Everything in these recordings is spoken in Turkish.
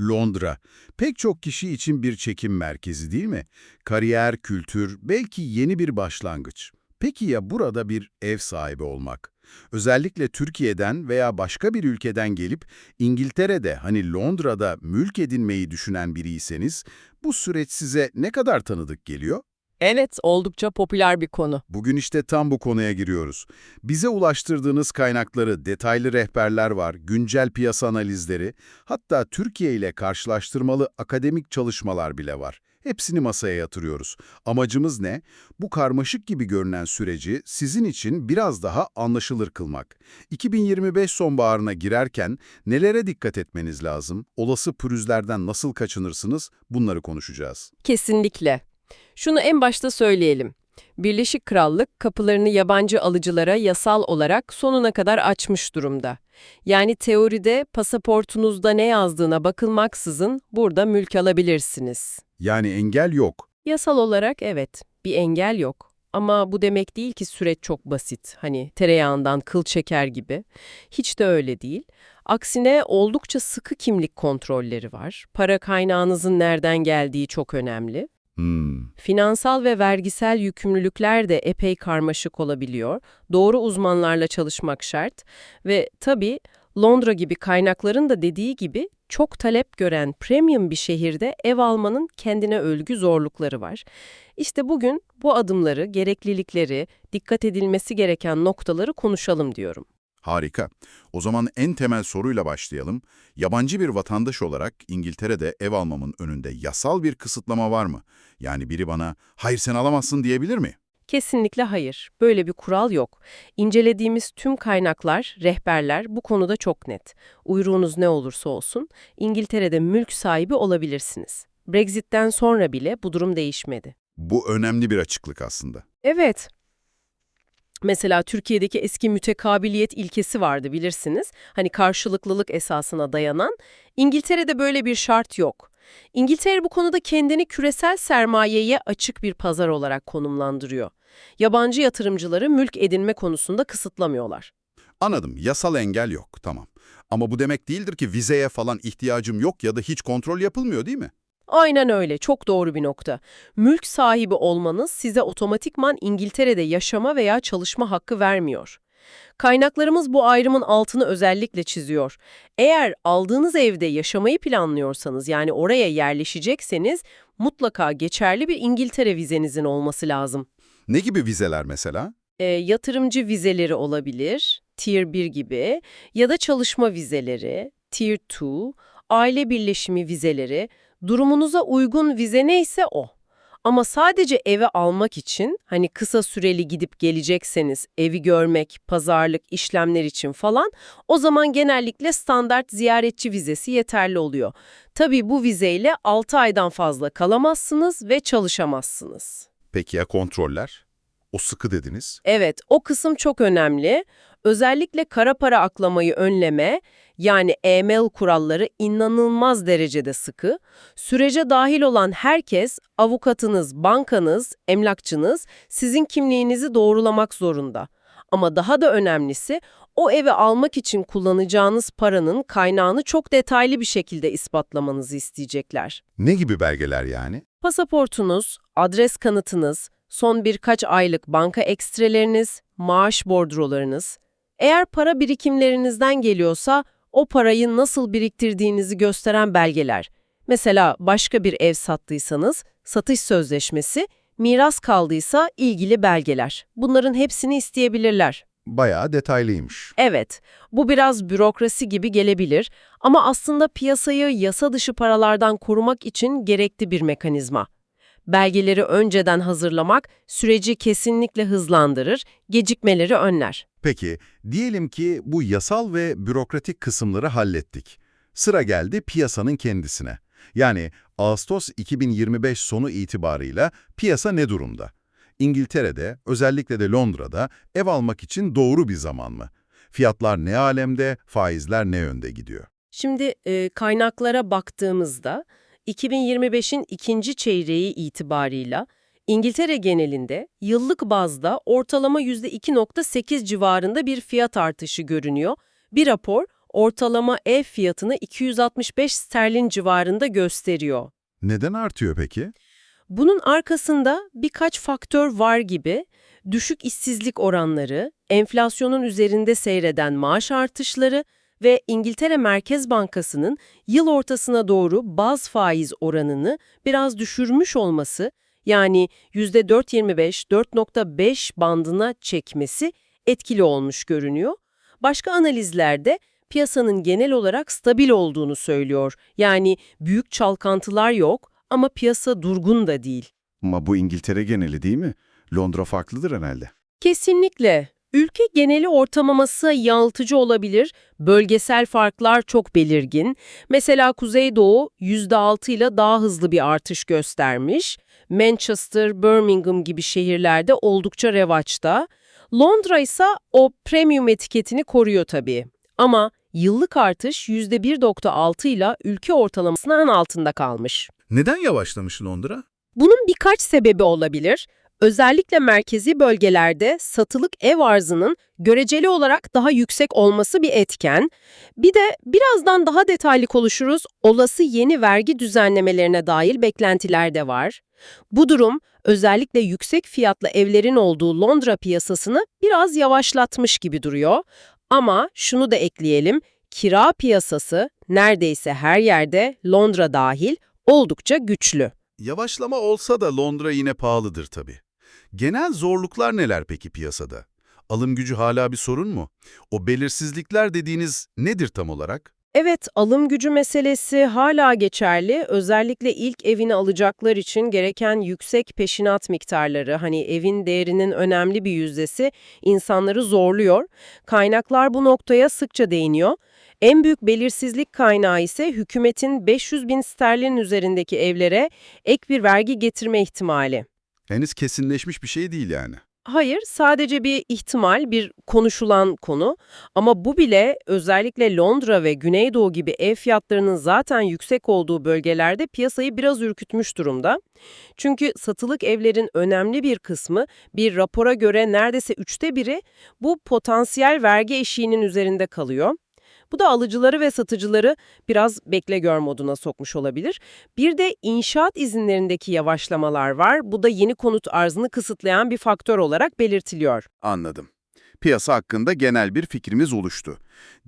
Londra, pek çok kişi için bir çekim merkezi değil mi? Kariyer, kültür, belki yeni bir başlangıç. Peki ya burada bir ev sahibi olmak? Özellikle Türkiye'den veya başka bir ülkeden gelip İngiltere'de hani Londra'da mülk edinmeyi düşünen biriyseniz bu süreç size ne kadar tanıdık geliyor? Evet, oldukça popüler bir konu. Bugün işte tam bu konuya giriyoruz. Bize ulaştırdığınız kaynakları, detaylı rehberler var, güncel piyasa analizleri, hatta Türkiye ile karşılaştırmalı akademik çalışmalar bile var. Hepsini masaya yatırıyoruz. Amacımız ne? Bu karmaşık gibi görünen süreci sizin için biraz daha anlaşılır kılmak. 2025 sonbaharına girerken nelere dikkat etmeniz lazım? Olası pürüzlerden nasıl kaçınırsınız? Bunları konuşacağız. Kesinlikle. Şunu en başta söyleyelim. Birleşik Krallık kapılarını yabancı alıcılara yasal olarak sonuna kadar açmış durumda. Yani teoride pasaportunuzda ne yazdığına bakılmaksızın burada mülk alabilirsiniz. Yani engel yok. Yasal olarak evet, bir engel yok. Ama bu demek değil ki süreç çok basit. Hani tereyağından kıl çeker gibi. Hiç de öyle değil. Aksine oldukça sıkı kimlik kontrolleri var. Para kaynağınızın nereden geldiği çok önemli. Hmm. Finansal ve vergisel yükümlülükler de epey karmaşık olabiliyor. Doğru uzmanlarla çalışmak şart ve tabii Londra gibi kaynakların da dediği gibi çok talep gören premium bir şehirde ev almanın kendine özgü zorlukları var. İşte bugün bu adımları, gereklilikleri, dikkat edilmesi gereken noktaları konuşalım diyorum. Harika. O zaman en temel soruyla başlayalım. Yabancı bir vatandaş olarak İngiltere'de ev almamın önünde yasal bir kısıtlama var mı? Yani biri bana, hayır sen alamazsın diyebilir mi? Kesinlikle hayır. Böyle bir kural yok. İncelediğimiz tüm kaynaklar, rehberler bu konuda çok net. Uyruğunuz ne olursa olsun İngiltere'de mülk sahibi olabilirsiniz. Brexit'ten sonra bile bu durum değişmedi. Bu önemli bir açıklık aslında. Evet. Mesela Türkiye'deki eski mütekabiliyet ilkesi vardı bilirsiniz. Hani karşılıklılık esasına dayanan. İngiltere'de böyle bir şart yok. İngiltere bu konuda kendini küresel sermayeye açık bir pazar olarak konumlandırıyor. Yabancı yatırımcıları mülk edinme konusunda kısıtlamıyorlar. Anladım, yasal engel yok, tamam. Ama bu demek değildir ki vizeye falan ihtiyacım yok ya da hiç kontrol yapılmıyor değil mi? Aynen öyle, çok doğru bir nokta. Mülk sahibi olmanız size otomatikman İngiltere'de yaşama veya çalışma hakkı vermiyor. Kaynaklarımız bu ayrımın altını özellikle çiziyor. Eğer aldığınız evde yaşamayı planlıyorsanız yani oraya yerleşecekseniz mutlaka geçerli bir İngiltere vizenizin olması lazım. Ne gibi vizeler mesela? E, yatırımcı vizeleri olabilir, Tier 1 gibi ya da çalışma vizeleri, Tier 2, aile birleşimi vizeleri, durumunuza uygun vize neyse o. Ama sadece eve almak için, hani kısa süreli gidip gelecekseniz, evi görmek, pazarlık, işlemler için falan, o zaman genellikle standart ziyaretçi vizesi yeterli oluyor. Tabii bu vizeyle 6 aydan fazla kalamazsınız ve çalışamazsınız. Peki ya kontroller? O sıkı dediniz. Evet, o kısım çok önemli. Özellikle kara para aklamayı önleme, yani EML kuralları inanılmaz derecede sıkı. Sürece dahil olan herkes, avukatınız, bankanız, emlakçınız sizin kimliğinizi doğrulamak zorunda. Ama daha da önemlisi, o evi almak için kullanacağınız paranın kaynağını çok detaylı bir şekilde ispatlamanızı isteyecekler. Ne gibi belgeler yani? Pasaportunuz, adres kanıtınız, son birkaç aylık banka ekstreleriniz, maaş bordrolarınız. Eğer para birikimlerinizden geliyorsa o parayı nasıl biriktirdiğinizi gösteren belgeler. Mesela başka bir ev sattıysanız satış sözleşmesi, miras kaldıysa ilgili belgeler. Bunların hepsini isteyebilirler. Bayağı detaylıymış. Evet, bu biraz bürokrasi gibi gelebilir ama aslında piyasayı yasa dışı paralardan korumak için gerekli bir mekanizma. Belgeleri önceden hazırlamak süreci kesinlikle hızlandırır, gecikmeleri önler. Peki, diyelim ki bu yasal ve bürokratik kısımları hallettik. Sıra geldi piyasanın kendisine. Yani Ağustos 2025 sonu itibarıyla piyasa ne durumda? İngiltere'de, özellikle de Londra'da ev almak için doğru bir zaman mı? Fiyatlar ne alemde, faizler ne yönde gidiyor? Şimdi e, kaynaklara baktığımızda 2025'in ikinci çeyreği itibarıyla İngiltere genelinde yıllık bazda ortalama %2.8 civarında bir fiyat artışı görünüyor. Bir rapor ortalama ev fiyatını 265 sterlin civarında gösteriyor. Neden artıyor peki? Bunun arkasında birkaç faktör var gibi düşük işsizlik oranları, enflasyonun üzerinde seyreden maaş artışları ve İngiltere Merkez Bankası'nın yıl ortasına doğru baz faiz oranını biraz düşürmüş olması, yani %4.25-4.5 bandına çekmesi etkili olmuş görünüyor. Başka analizlerde piyasanın genel olarak stabil olduğunu söylüyor. Yani büyük çalkantılar yok ama piyasa durgun da değil. Ama bu İngiltere geneli değil mi? Londra farklıdır herhalde. Kesinlikle. Ülke geneli ortalaması yanıltıcı olabilir, bölgesel farklar çok belirgin. Mesela Kuzeydoğu %6 ile daha hızlı bir artış göstermiş. Manchester, Birmingham gibi şehirlerde oldukça revaçta. Londra ise o premium etiketini koruyor tabii. Ama yıllık artış %1.6 ile ülke ortalamasının altında kalmış. Neden yavaşlamış Londra? Bunun birkaç sebebi olabilir. Özellikle merkezi bölgelerde satılık ev arzının göreceli olarak daha yüksek olması bir etken. Bir de birazdan daha detaylı konuşuruz, olası yeni vergi düzenlemelerine dair beklentiler de var. Bu durum özellikle yüksek fiyatlı evlerin olduğu Londra piyasasını biraz yavaşlatmış gibi duruyor. Ama şunu da ekleyelim, kira piyasası neredeyse her yerde Londra dahil oldukça güçlü. Yavaşlama olsa da Londra yine pahalıdır tabii. Genel zorluklar neler peki piyasada? Alım gücü hala bir sorun mu? O belirsizlikler dediğiniz nedir tam olarak? Evet, alım gücü meselesi hala geçerli. Özellikle ilk evini alacaklar için gereken yüksek peşinat miktarları, hani evin değerinin önemli bir yüzdesi insanları zorluyor. Kaynaklar bu noktaya sıkça değiniyor. En büyük belirsizlik kaynağı ise hükümetin 500 bin sterlin üzerindeki evlere ek bir vergi getirme ihtimali. Henüz kesinleşmiş bir şey değil yani. Hayır, sadece bir ihtimal, bir konuşulan konu. Ama bu bile özellikle Londra ve Güneydoğu gibi ev fiyatlarının zaten yüksek olduğu bölgelerde piyasayı biraz ürkütmüş durumda. Çünkü satılık evlerin önemli bir kısmı bir rapora göre neredeyse üçte biri bu potansiyel vergi eşiğinin üzerinde kalıyor. Bu da alıcıları ve satıcıları biraz bekle gör moduna sokmuş olabilir. Bir de inşaat izinlerindeki yavaşlamalar var. Bu da yeni konut arzını kısıtlayan bir faktör olarak belirtiliyor. Anladım. Piyasa hakkında genel bir fikrimiz oluştu.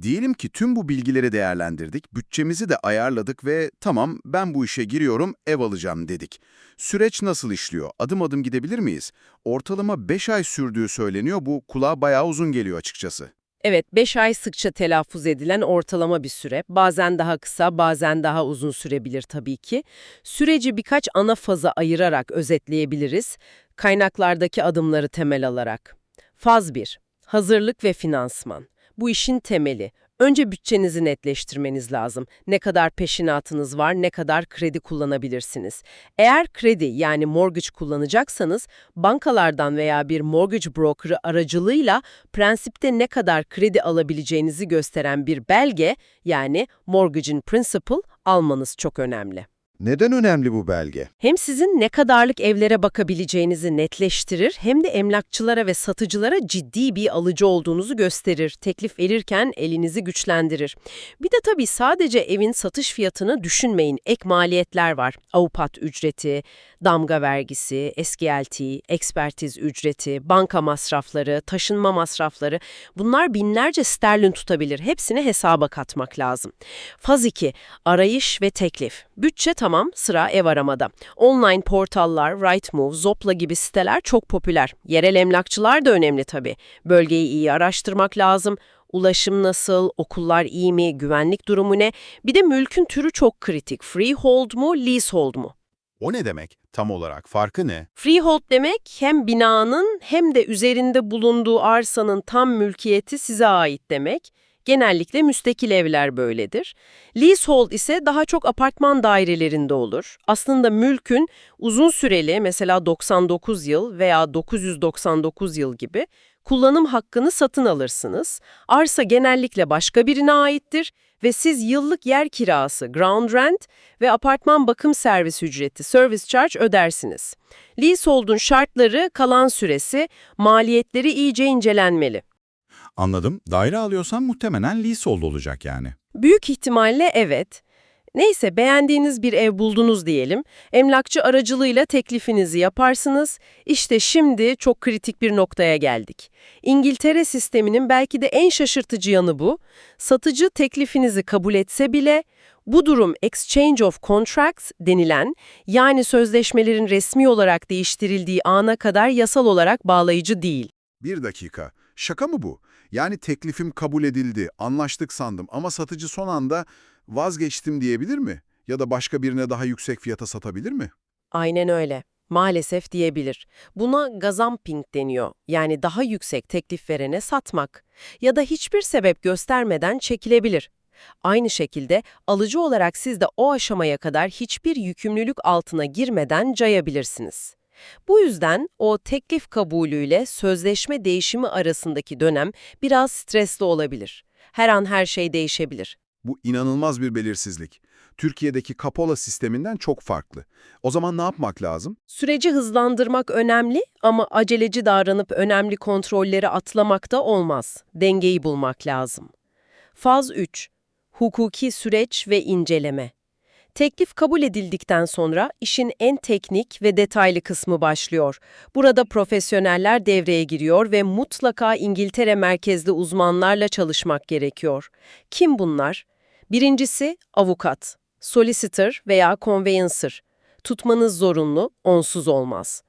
Diyelim ki tüm bu bilgileri değerlendirdik, bütçemizi de ayarladık ve tamam ben bu işe giriyorum, ev alacağım dedik. Süreç nasıl işliyor? Adım adım gidebilir miyiz? Ortalama 5 ay sürdüğü söyleniyor, bu kulağa bayağı uzun geliyor açıkçası. Evet, 5 ay sıkça telaffuz edilen ortalama bir süre. Bazen daha kısa, bazen daha uzun sürebilir tabii ki. Süreci birkaç ana faza ayırarak özetleyebiliriz. Kaynaklardaki adımları temel alarak. Faz 1. Hazırlık ve finansman. Bu işin temeli. Önce bütçenizi netleştirmeniz lazım. Ne kadar peşinatınız var, ne kadar kredi kullanabilirsiniz. Eğer kredi yani mortgage kullanacaksanız bankalardan veya bir mortgage broker'ı aracılığıyla prensipte ne kadar kredi alabileceğinizi gösteren bir belge yani mortgage in principle almanız çok önemli. Neden önemli bu belge? Hem sizin ne kadarlık evlere bakabileceğinizi netleştirir hem de emlakçılara ve satıcılara ciddi bir alıcı olduğunuzu gösterir. Teklif verirken elinizi güçlendirir. Bir de tabii sadece evin satış fiyatını düşünmeyin. Ek maliyetler var. Avukat ücreti, damga vergisi, SGLT, ekspertiz ücreti, banka masrafları, taşınma masrafları. Bunlar binlerce sterlin tutabilir. Hepsini hesaba katmak lazım. Faz 2. Arayış ve teklif. Bütçe tamam, sıra ev aramada. Online portallar, Rightmove, Zoopla gibi siteler çok popüler. Yerel emlakçılar da önemli tabii. Bölgeyi iyi araştırmak lazım. Ulaşım nasıl, okullar iyi mi, güvenlik durumu ne? Bir de mülkün türü çok kritik. Freehold mu, leasehold mu? O ne demek? Tam olarak farkı ne? Freehold demek hem binanın hem de üzerinde bulunduğu arsanın tam mülkiyeti size ait demek. Genellikle müstakil evler böyledir. Leasehold ise daha çok apartman dairelerinde olur. Aslında mülkün uzun süreli mesela 99 yıl veya 999 yıl gibi kullanım hakkını satın alırsınız. Arsa genellikle başka birine aittir ve siz yıllık yer kirası, ground rent ve apartman bakım servis ücreti, service charge ödersiniz. Leasehold'un şartları, kalan süresi, maliyetleri iyice incelenmeli. Anladım. Daire alıyorsan muhtemelen leasehold olacak yani. Büyük ihtimalle evet. Neyse beğendiğiniz bir ev buldunuz diyelim. Emlakçı aracılığıyla teklifinizi yaparsınız. İşte şimdi çok kritik bir noktaya geldik. İngiltere sisteminin belki de en şaşırtıcı yanı bu. Satıcı teklifinizi kabul etse bile bu durum exchange of contracts denilen yani sözleşmelerin resmi olarak değiştirildiği ana kadar yasal olarak bağlayıcı değil. Bir dakika. Şaka mı bu? Yani teklifim kabul edildi, anlaştık sandım ama satıcı son anda vazgeçtim diyebilir mi? Ya da başka birine daha yüksek fiyata satabilir mi? Aynen öyle. Maalesef diyebilir. Buna gazumping deniyor. Yani daha yüksek teklif verene satmak. Ya da hiçbir sebep göstermeden çekilebilir. Aynı şekilde alıcı olarak siz de o aşamaya kadar hiçbir yükümlülük altına girmeden cayabilirsiniz. Bu yüzden o teklif kabulüyle sözleşme değişimi arasındaki dönem biraz stresli olabilir. Her an her şey değişebilir. Bu inanılmaz bir belirsizlik. Türkiye'deki kapola sisteminden çok farklı. O zaman ne yapmak lazım? Süreci hızlandırmak önemli ama aceleci davranıp önemli kontrolleri atlamak da olmaz. Dengeyi bulmak lazım. Faz 3. Hukuki süreç ve inceleme. Teklif kabul edildikten sonra işin en teknik ve detaylı kısmı başlıyor. Burada profesyoneller devreye giriyor ve mutlaka İngiltere merkezli uzmanlarla çalışmak gerekiyor. Kim bunlar? Birincisi avukat, solicitor veya conveyancer. Tutmanız zorunlu, onsuz olmaz.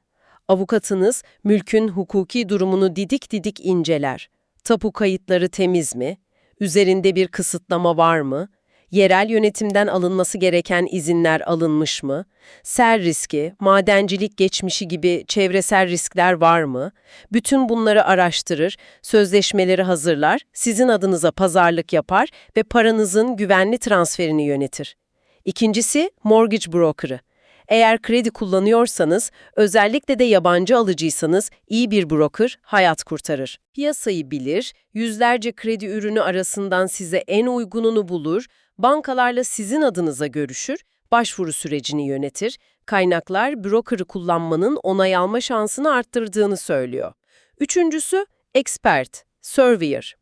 Avukatınız mülkün hukuki durumunu didik didik inceler. Tapu kayıtları temiz mi? Üzerinde bir kısıtlama var mı? Yerel yönetimden alınması gereken izinler alınmış mı? Ser riski, madencilik geçmişi gibi çevresel riskler var mı? Bütün bunları araştırır, sözleşmeleri hazırlar, sizin adınıza pazarlık yapar ve paranızın güvenli transferini yönetir. İkincisi, mortgage broker'ı. Eğer kredi kullanıyorsanız, özellikle de yabancı alıcıysanız iyi bir broker hayat kurtarır. Piyasayı bilir, yüzlerce kredi ürünü arasından size en uygununu bulur, bankalarla sizin adınıza görüşür, başvuru sürecini yönetir, kaynaklar broker'ı kullanmanın onay alma şansını arttırdığını söylüyor. Üçüncüsü, expert, surveyor.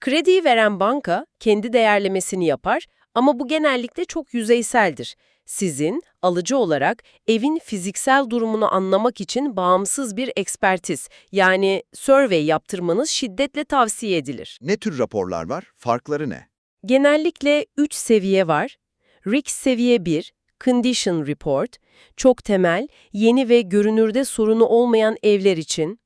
Krediyi veren banka kendi değerlemesini yapar ama bu genellikle çok yüzeyseldir. Sizin, alıcı olarak evin fiziksel durumunu anlamak için bağımsız bir ekspertiz, yani survey yaptırmanız şiddetle tavsiye edilir. Ne tür raporlar var? Farkları ne? Genellikle 3 seviye var. RICS seviye 1, Condition Report, çok temel, yeni ve görünürde sorunu olmayan evler için.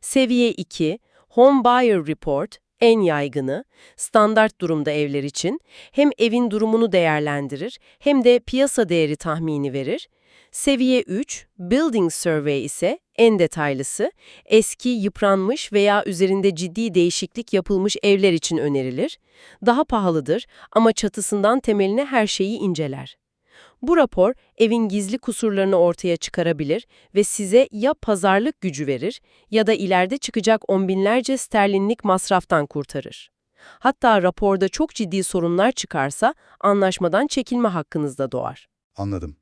Seviye 2, Home Buyer Report, en yaygını, standart durumda evler için hem evin durumunu değerlendirir hem de piyasa değeri tahmini verir. Seviye 3, Building Survey ise en detaylısı, eski, yıpranmış veya üzerinde ciddi değişiklik yapılmış evler için önerilir. Daha pahalıdır ama çatısından temeline her şeyi inceler. Bu rapor evin gizli kusurlarını ortaya çıkarabilir ve size ya pazarlık gücü verir ya da ileride çıkacak on binlerce sterlinlik masraftan kurtarır. Hatta raporda çok ciddi sorunlar çıkarsa anlaşmadan çekilme hakkınız da doğar. Anladım.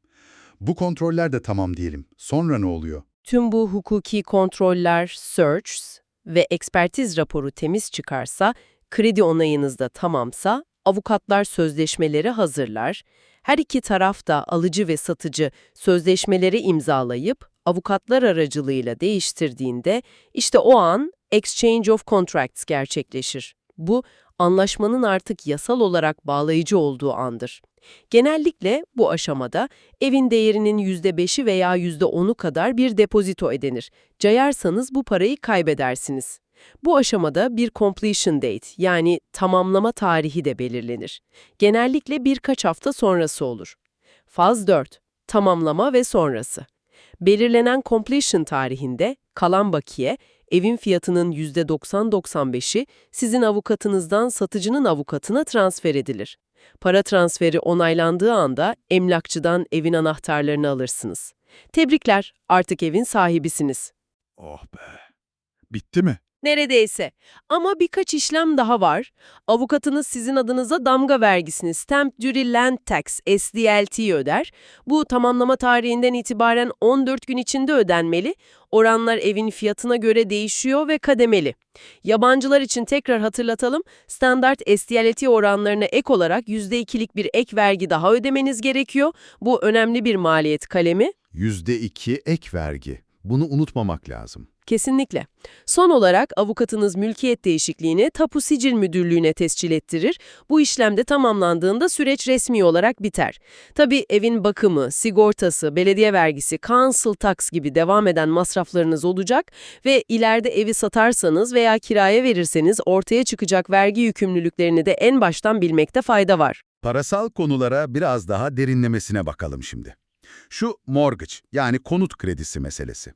Bu kontroller de tamam diyelim. Sonra ne oluyor? Tüm bu hukuki kontroller, searches ve ekspertiz raporu temiz çıkarsa, kredi onayınız da tamamsa, avukatlar sözleşmeleri hazırlar. Her iki taraf da alıcı ve satıcı sözleşmeleri imzalayıp avukatlar aracılığıyla değiştirdiğinde işte o an exchange of contracts gerçekleşir. Bu anlaşmanın artık yasal olarak bağlayıcı olduğu andır. Genellikle bu aşamada evin değerinin %5'i veya %10'u kadar bir depozito ödenir. Cayarsanız bu parayı kaybedersiniz. Bu aşamada bir completion date yani tamamlama tarihi de belirlenir. Genellikle birkaç hafta sonrası olur. Faz 4. Tamamlama ve sonrası. Belirlenen completion tarihinde kalan bakiye, evin fiyatının %90-95'i sizin avukatınızdan satıcının avukatına transfer edilir. Para transferi onaylandığı anda emlakçıdan evin anahtarlarını alırsınız. Tebrikler, artık evin sahibisiniz. Oh be. Bitti mi? Neredeyse. Ama birkaç işlem daha var. Avukatınız sizin adınıza damga vergisini Stamp Duty Land Tax SDLT öder. Bu tamamlama tarihinden itibaren 14 gün içinde ödenmeli. Oranlar evin fiyatına göre değişiyor ve kademeli. Yabancılar için tekrar hatırlatalım. Standart SDLT oranlarına ek olarak %2'lik bir ek vergi daha ödemeniz gerekiyor. Bu önemli bir maliyet kalemi. %2 ek vergi. Bunu unutmamak lazım. Kesinlikle. Son olarak avukatınız mülkiyet değişikliğini Tapu Sicil Müdürlüğü'ne tescil ettirir. Bu işlemde tamamlandığında süreç resmi olarak biter. Tabii evin bakımı, sigortası, belediye vergisi, council tax gibi devam eden masraflarınız olacak ve ileride evi satarsanız veya kiraya verirseniz ortaya çıkacak vergi yükümlülüklerini de en baştan bilmekte fayda var. Parasal konulara biraz daha derinlemesine bakalım şimdi. Şu mortgage yani konut kredisi meselesi.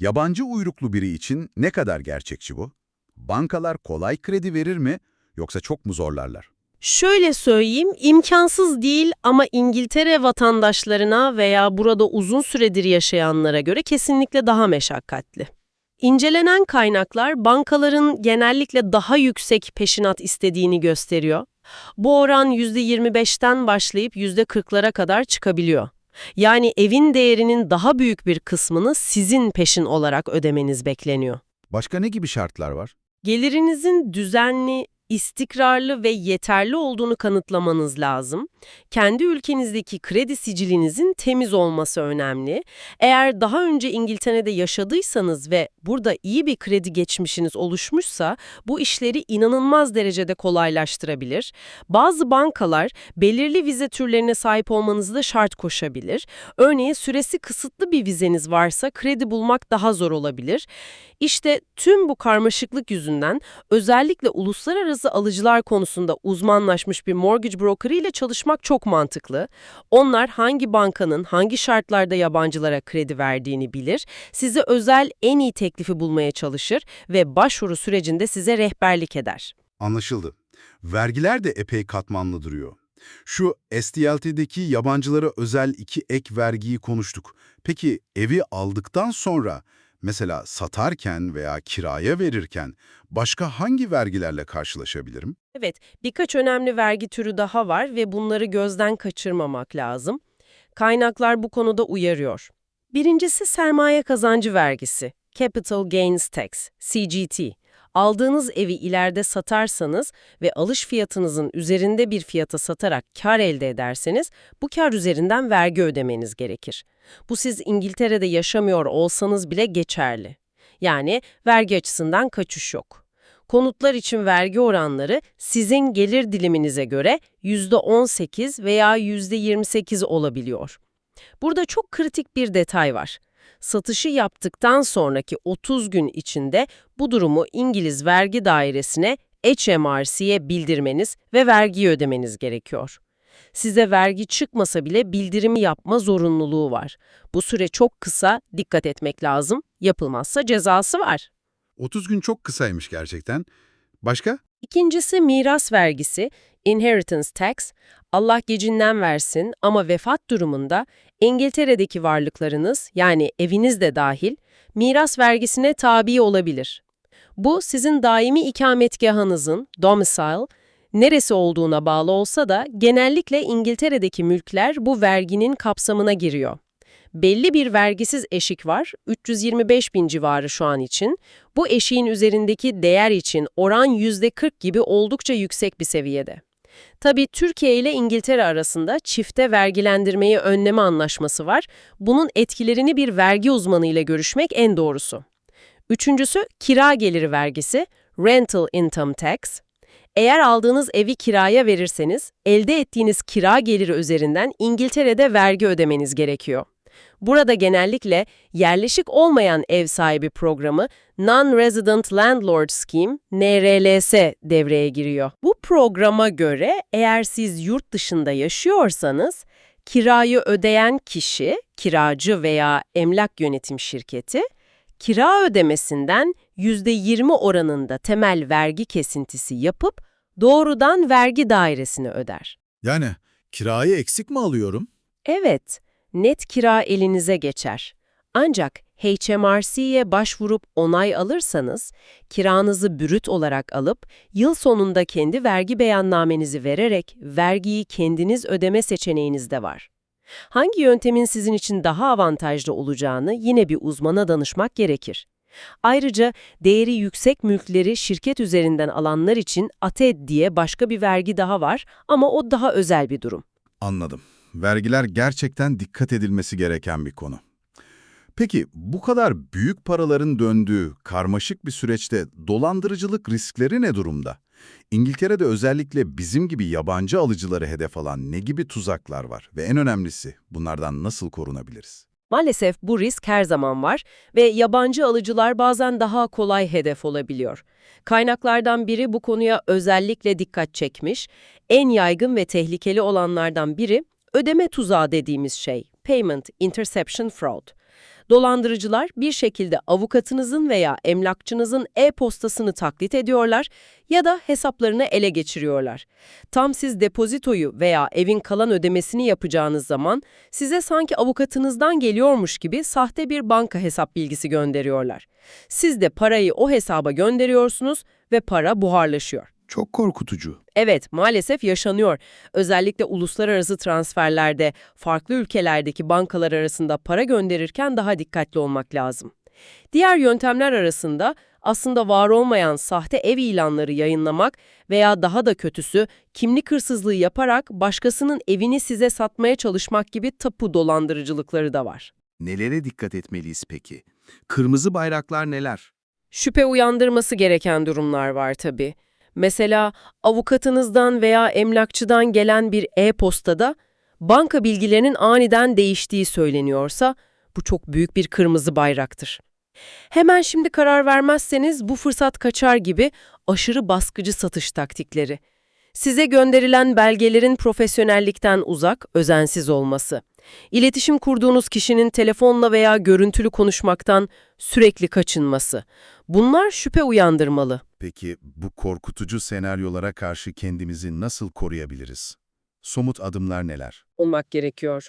Yabancı uyruklu biri için ne kadar gerçekçi bu? Bankalar kolay kredi verir mi yoksa çok mu zorlarlar? Şöyle söyleyeyim, imkansız değil ama İngiltere vatandaşlarına veya burada uzun süredir yaşayanlara göre kesinlikle daha meşakkatli. İncelenen kaynaklar bankaların genellikle daha yüksek peşinat istediğini gösteriyor. Bu oran %25'ten başlayıp %40'lara kadar çıkabiliyor. Yani evin değerinin daha büyük bir kısmını sizin peşin olarak ödemeniz bekleniyor. Başka ne gibi şartlar var? Gelirinizin düzenli, istikrarlı ve yeterli olduğunu kanıtlamanız lazım. Kendi ülkenizdeki kredi sicilinizin temiz olması önemli. Eğer daha önce İngiltere'de yaşadıysanız ve burada iyi bir kredi geçmişiniz oluşmuşsa bu işleri inanılmaz derecede kolaylaştırabilir. Bazı bankalar belirli vize türlerine sahip olmanızı da şart koşabilir. Örneğin süresi kısıtlı bir vizeniz varsa kredi bulmak daha zor olabilir. İşte tüm bu karmaşıklık yüzünden özellikle uluslararası alıcılar konusunda uzmanlaşmış bir mortgage broker ile çalışmak çok mantıklı. Onlar hangi bankanın hangi şartlarda yabancılara kredi verdiğini bilir, size özel en iyi teklifi bulmaya çalışır ve başvuru sürecinde size rehberlik eder. Anlaşıldı. Vergiler de epey katmanlı duruyor. Şu SDLT'deki yabancılara özel iki ek vergiyi konuştuk. Peki evi aldıktan sonra mesela satarken veya kiraya verirken başka hangi vergilerle karşılaşabilirim? Evet, birkaç önemli vergi türü daha var ve bunları gözden kaçırmamak lazım. Kaynaklar bu konuda uyarıyor. Birincisi sermaye kazancı vergisi, Capital Gains Tax, CGT. Aldığınız evi ileride satarsanız ve alış fiyatınızın üzerinde bir fiyata satarak kar elde ederseniz bu kar üzerinden vergi ödemeniz gerekir. Bu siz İngiltere'de yaşamıyor olsanız bile geçerli. Yani vergi açısından kaçış yok. Konutlar için vergi oranları sizin gelir diliminize göre %18 veya %28 olabiliyor. Burada çok kritik bir detay var. Satışı yaptıktan sonraki 30 gün içinde bu durumu İngiliz Vergi Dairesi'ne HMRC'ye bildirmeniz ve vergiyi ödemeniz gerekiyor. Size vergi çıkmasa bile bildirimi yapma zorunluluğu var. Bu süre çok kısa, dikkat etmek lazım. Yapılmazsa cezası var. 30 gün çok kısaymış gerçekten. Başka? İkincisi miras vergisi, inheritance tax. Allah gecinden versin ama vefat durumunda İngiltere'deki varlıklarınız yani eviniz de dahil miras vergisine tabi olabilir. Bu sizin daimi ikametgahınızın, domicile, neresi olduğuna bağlı olsa da genellikle İngiltere'deki mülkler bu verginin kapsamına giriyor. Belli bir vergisiz eşik var, 325 bin civarı şu an için. Bu eşiğin üzerindeki değer için oran %40 gibi oldukça yüksek bir seviyede. Tabii Türkiye ile İngiltere arasında çifte vergilendirmeyi önleme anlaşması var. Bunun etkilerini bir vergi uzmanıyla görüşmek en doğrusu. Üçüncüsü kira geliri vergisi, rental income tax. Eğer aldığınız evi kiraya verirseniz, elde ettiğiniz kira geliri üzerinden İngiltere'de vergi ödemeniz gerekiyor. Burada genellikle yerleşik olmayan ev sahibi programı Non-Resident Landlord Scheme, NRLS devreye giriyor. Bu programa göre eğer siz yurt dışında yaşıyorsanız, kirayı ödeyen kişi, kiracı veya emlak yönetim şirketi, kira ödemesinden %20 oranında temel vergi kesintisi yapıp doğrudan vergi dairesine öder. Yani kirayı eksik mi alıyorum? Evet, net kira elinize geçer. Ancak HMRC'ye başvurup onay alırsanız, kiranızı bürüt olarak alıp, yıl sonunda kendi vergi beyannamenizi vererek vergiyi kendiniz ödeme seçeneğiniz de var. Hangi yöntemin sizin için daha avantajlı olacağını yine bir uzmana danışmak gerekir. Ayrıca değeri yüksek mülkleri şirket üzerinden alanlar için ATED diye başka bir vergi daha var ama o daha özel bir durum. Anladım. Vergiler gerçekten dikkat edilmesi gereken bir konu. Peki bu kadar büyük paraların döndüğü karmaşık bir süreçte dolandırıcılık riskleri ne durumda? İngiltere'de özellikle bizim gibi yabancı alıcıları hedef alan ne gibi tuzaklar var ve en önemlisi bunlardan nasıl korunabiliriz? Maalesef bu risk her zaman var ve yabancı alıcılar bazen daha kolay hedef olabiliyor. Kaynaklardan biri bu konuya özellikle dikkat çekmiş. En yaygın ve tehlikeli olanlardan biri ödeme tuzağı dediğimiz şey, payment interception fraud. Dolandırıcılar bir şekilde avukatınızın veya emlakçınızın e-postasını taklit ediyorlar ya da hesaplarını ele geçiriyorlar. Tam siz depozitoyu veya evin kalan ödemesini yapacağınız zaman size sanki avukatınızdan geliyormuş gibi sahte bir banka hesap bilgisi gönderiyorlar. Siz de parayı o hesaba gönderiyorsunuz ve para buharlaşıyor. Çok korkutucu. Evet, maalesef yaşanıyor. Özellikle uluslararası transferlerde farklı ülkelerdeki bankalar arasında para gönderirken daha dikkatli olmak lazım. Diğer yöntemler arasında aslında var olmayan sahte ev ilanları yayınlamak veya daha da kötüsü kimlik hırsızlığı yaparak başkasının evini size satmaya çalışmak gibi tapu dolandırıcılıkları da var. Nelere dikkat etmeliyiz peki? Kırmızı bayraklar neler? Şüphe uyandırması gereken durumlar var tabii. Mesela avukatınızdan veya emlakçıdan gelen bir e-postada banka bilgilerinin aniden değiştiği söyleniyorsa bu çok büyük bir kırmızı bayraktır. Hemen şimdi karar vermezseniz bu fırsat kaçar gibi aşırı baskıcı satış taktikleri. Size gönderilen belgelerin profesyonellikten uzak, özensiz olması. İletişim kurduğunuz kişinin telefonla veya görüntülü konuşmaktan sürekli kaçınması. Bunlar şüphe uyandırmalı. Peki bu korkutucu senaryolara karşı kendimizi nasıl koruyabiliriz? Somut adımlar neler? olmak gerekiyor.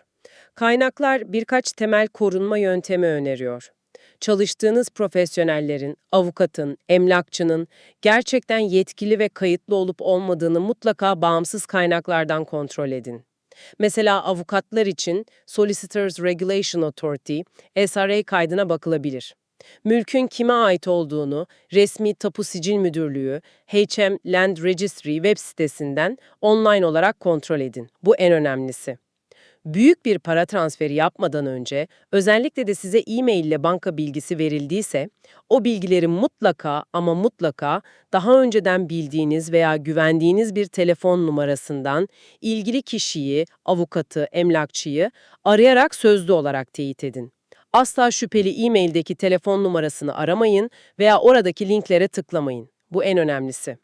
Kaynaklar birkaç temel korunma yöntemi öneriyor. Çalıştığınız profesyonellerin, avukatın, emlakçının gerçekten yetkili ve kayıtlı olup olmadığını mutlaka bağımsız kaynaklardan kontrol edin. Mesela avukatlar için Solicitors Regulation Authority, SRA kaydına bakılabilir. Mülkün kime ait olduğunu resmi tapu sicil müdürlüğü, HM Land Registry web sitesinden online olarak kontrol edin. Bu en önemlisi. Büyük bir para transferi yapmadan önce, özellikle de size e-mail ile banka bilgisi verildiyse, o bilgileri mutlaka ama mutlaka daha önceden bildiğiniz veya güvendiğiniz bir telefon numarasından ilgili kişiyi, avukatı, emlakçıyı arayarak sözlü olarak teyit edin. Asla şüpheli e-maildeki telefon numarasını aramayın veya oradaki linklere tıklamayın. Bu en önemlisi.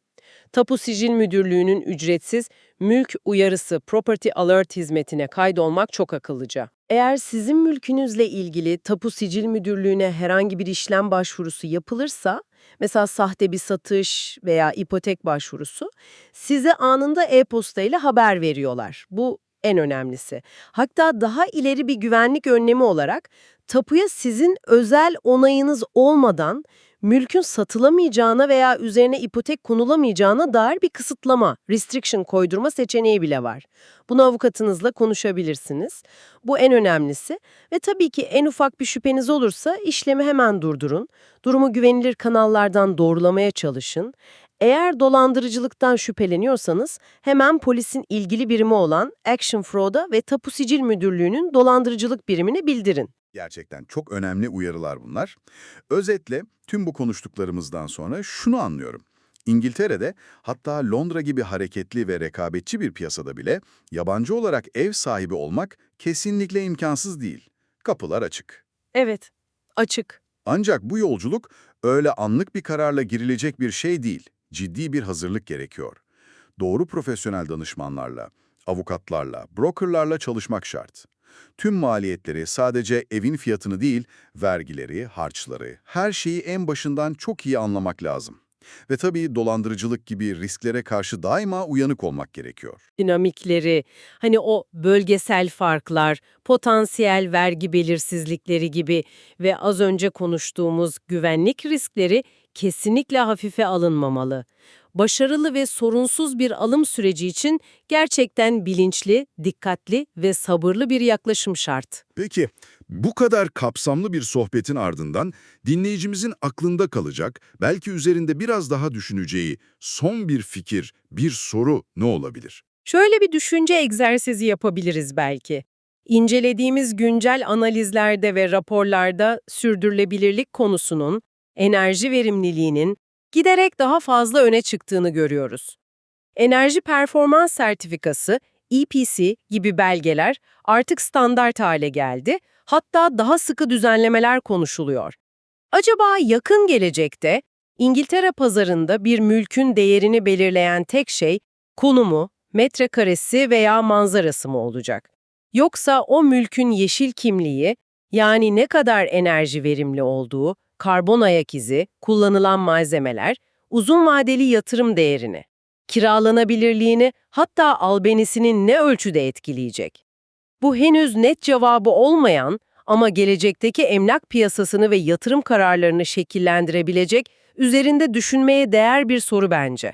Tapu Sicil Müdürlüğü'nün ücretsiz mülk uyarısı Property Alert hizmetine kaydolmak çok akıllıca. Eğer sizin mülkünüzle ilgili Tapu Sicil Müdürlüğü'ne herhangi bir işlem başvurusu yapılırsa, mesela sahte bir satış veya ipotek başvurusu, size anında e-posta ile haber veriyorlar. Bu en önemlisi. Hatta daha ileri bir güvenlik önlemi olarak tapuya sizin özel onayınız olmadan mülkün satılamayacağına veya üzerine ipotek konulamayacağına dair bir kısıtlama, restriction koydurma seçeneği bile var. Bunu avukatınızla konuşabilirsiniz. Bu en önemlisi ve tabii ki en ufak bir şüpheniz olursa işlemi hemen durdurun. Durumu güvenilir kanallardan doğrulamaya çalışın. Eğer dolandırıcılıktan şüpheleniyorsanız hemen polisin ilgili birimi olan Action Fraud'a ve Tapu Sicil Müdürlüğü'nün dolandırıcılık birimine bildirin. Gerçekten çok önemli uyarılar bunlar. Özetle tüm bu konuştuklarımızdan sonra şunu anlıyorum. İngiltere'de hatta Londra gibi hareketli ve rekabetçi bir piyasada bile yabancı olarak ev sahibi olmak kesinlikle imkansız değil. Kapılar açık. Evet, açık. Ancak bu yolculuk öyle anlık bir kararla girilecek bir şey değil. Ciddi bir hazırlık gerekiyor. Doğru profesyonel danışmanlarla, avukatlarla, brokerlarla çalışmak şart. Tüm maliyetleri sadece evin fiyatını değil, vergileri, harçları, her şeyi en başından çok iyi anlamak lazım. Ve tabii dolandırıcılık gibi risklere karşı daima uyanık olmak gerekiyor. dinamikleri, hani o bölgesel farklar, potansiyel vergi belirsizlikleri gibi ve az önce konuştuğumuz güvenlik riskleri kesinlikle hafife alınmamalı. Başarılı ve sorunsuz bir alım süreci için gerçekten bilinçli, dikkatli ve sabırlı bir yaklaşım şart. Peki, bu kadar kapsamlı bir sohbetin ardından dinleyicimizin aklında kalacak, belki üzerinde biraz daha düşüneceği son bir fikir, bir soru ne olabilir? Şöyle bir düşünce egzersizi yapabiliriz belki. İncelediğimiz güncel analizlerde ve raporlarda sürdürülebilirlik konusunun, enerji verimliliğinin giderek daha fazla öne çıktığını görüyoruz. Enerji Performans Sertifikası, EPC gibi belgeler artık standart hale geldi, hatta daha sıkı düzenlemeler konuşuluyor. Acaba yakın gelecekte İngiltere pazarında bir mülkün değerini belirleyen tek şey konumu, metrekaresi veya manzarası mı olacak? Yoksa o mülkün yeşil kimliği, yani ne kadar enerji verimli olduğu, karbon ayak izi, kullanılan malzemeler, uzun vadeli yatırım değerini, kiralanabilirliğini hatta albenisinin ne ölçüde etkileyecek? Bu henüz net cevabı olmayan ama gelecekteki emlak piyasasını ve yatırım kararlarını şekillendirebilecek, üzerinde düşünmeye değer bir soru bence.